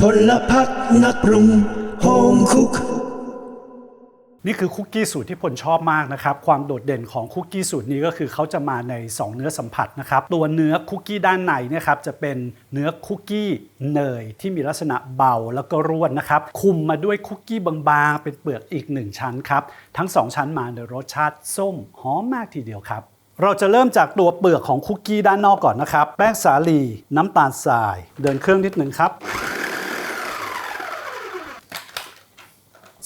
พลพัฒนักปรุงโฮมคุก นี่คือคุกกี้สูตรที่พลชอบมากนะครับ ความโดดเด่นของคุกกี้สูตรนี้ก็คือเขาจะมาใน 2 เนื้อสัมผัสนะครับ ตัวเนื้อคุกกี้ด้านในนี่ยครับจะเป็นเนื้อคุกกี้เนยที่มีลักษณะเบาแล้วก็ร่วนนะครับ คุมมาด้วยคุกกี้บางๆ เป็นเปลือกอีก 1 ชั้นครับ ทั้ง 2 ชั้นมาในรสชาติส้มหอมมากทีเดียวครับเราจะเริ่มจากตัวเปลือกของคุกกี้ด้านนอกก่อนนะครับ แป้งสาลี น้ำตาลทราย เดินเครื่องนิดหนึ่งครับ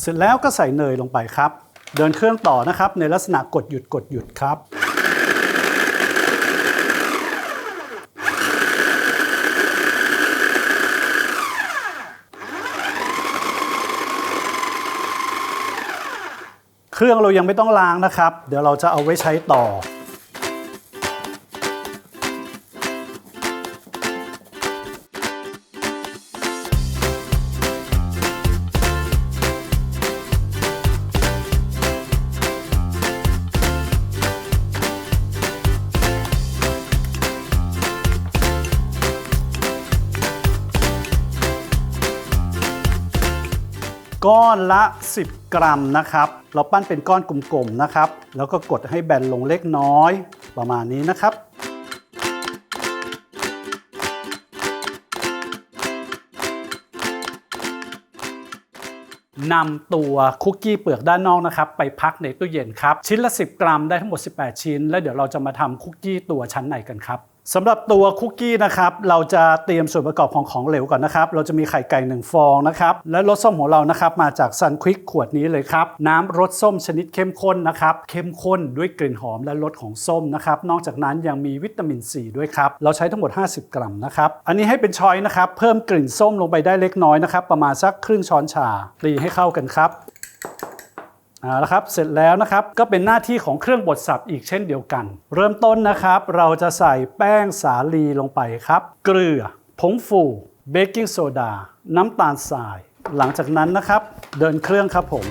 เสร็จแล้วก็ใส่เนยลงไปครับ เดินเครื่องต่อนะครับ ในลักษณะกดหยุดกดหยุดครับ เครื่องเรายังไม่ต้องล้างนะครับ เดี๋ยวเราจะเอาไว้ใช้ต่อ ก้อนละ 10 กรัมนะครับ เราปั้นเป็นก้อนกลมๆนะครับ แล้วก็กดให้แบนลงเล็กน้อย ประมาณนี้นะครับนำตัวคุกกี้เปลือกด้านนอกนะครับ ไปพักในตู้เย็นครับ ชิ้นละ 10 กรัมได้ทั้งหมด 18 ชิ้น แล้วเดี๋ยวเราจะมาทำคุกกี้ตัวชั้นในกันครับ สำหรับตัวคุกกี้นะครับเราจะเตรียมส่วนประกอบของของเหลวก่อนนะครับ เราจะมีไข่ไก่1ฟองนะครับ และรสส้มของเรานะครับมาจากซันควิกขวดนี้เลยครับ น้ำรสส้มชนิดเข้มข้นนะครับ เข้มข้นด้วยกลิ่นหอมและรสของส้มนะครับ นอกจากนั้นยังมีวิตามินซีด้วยครับ เราใช้ทั้งหมด 50 กรัมนะครับ อันนี้ให้เป็นช้อยนะครับ เพิ่มกลิ่นส้มลงไปได้เล็กน้อยนะครับ ประมาณสักครึ่งช้อนชาตีให้เข้ากันครับ เอาละครับเสร็จแล้วนะครับก็เป็นหน้าที่ของเครื่องบดสับอีกเช่นเดียวกัน เริ่มต้นนะครับ เราจะใส่แป้งสาลีลงไปครับ เกลือ ผงฟูเบกกิ้งโซดา น้ำตาลทราย หลังจากนั้นนะครับ เดินเครื่องครับผม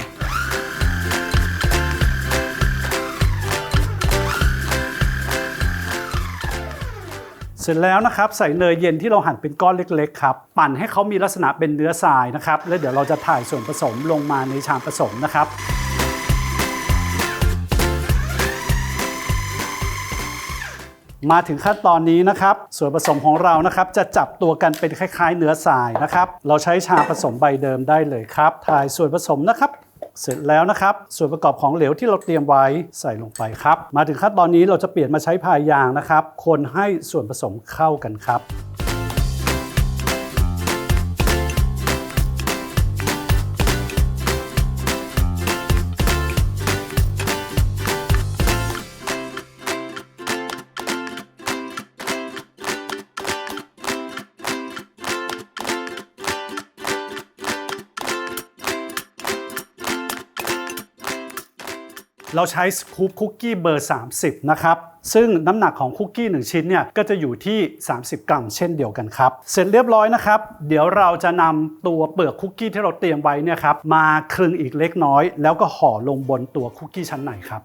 เสร็จแล้วนะครับใส่เนยเย็นที่เราหั่นเป็นก้อนเล็กๆครับปั่นให้เขามีลักษณะเป็นเนื้อทรายนะครับแล้วเดี๋ยวเราจะถ่ายส่วนผสมลงมาในชามผสมนะครับ มาถึงขั้นตอนนี้นะครับ ส่วนผสมของเรานะครับ จะจับตัวกันเป็นคล้าย ๆ เนื้อสายนะครับ เราใช้ชามผสมใบเดิมได้เลยครับถ่ายส่วนผสมนะครับ เสร็จแล้วนะครับ ส่วนประกอบของเหลวที่เราเตรียมไว้ใส่ลงไปครับ มาถึงขั้นตอนนี้เราจะเปลี่ยนมาใช้พายยางนะครับ คนให้ส่วนผสมเข้ากันครับ เราใช้สกู๊ปคุกกี้เบอร์ 30 นะครับ ซึ่งน้ำหนักของคุกกี้ 1 ชิ้นเนี่ยก็จะอยู่ที่ 30 กรัม เช่นเดียวกันครับ เสร็จเรียบร้อยนะครับ เดี๋ยวเราจะนำตัวเปลือกคุกกี้ที่เราเตรียมไว้เนี่ยครับมาคลึงอีกเล็กน้อย แล้วก็ห่อลงบนตัวคุกกี้ชั้นในครับ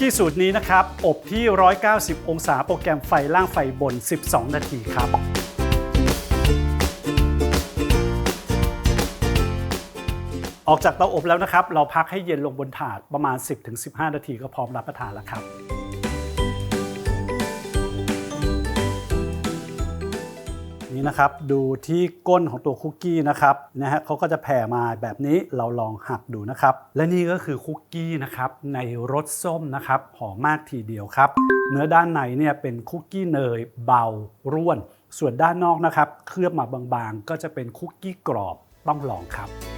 กี้สูตรนี้นะครับ อบที่ 190 องศาโปรแกรมไฟล่างไฟบน 12 นาทีครับ ออกจากเตาอบแล้วนะครับ เราพักให้เย็นลงบนถาดประมาณ 10-15 นาทีก็พร้อมรับประทานแล้วครับ นี้นะครับดูที่ก้นของตัวคุกกี้นะครับนะฮะเขาก็จะแผ่มาแบบนี้เราลองหักดูนะครับ และนี่ก็คือคุกกี้นะครับในรสส้มนะครับหอมมากทีเดียวครับ เนื้อด้านในเนี่ยเป็นคุกกี้เนยเบาร่วน ส่วนด้านนอกนะครับเคลือบมาบางๆ ก็จะเป็นคุกกี้กรอบต้องลองครับ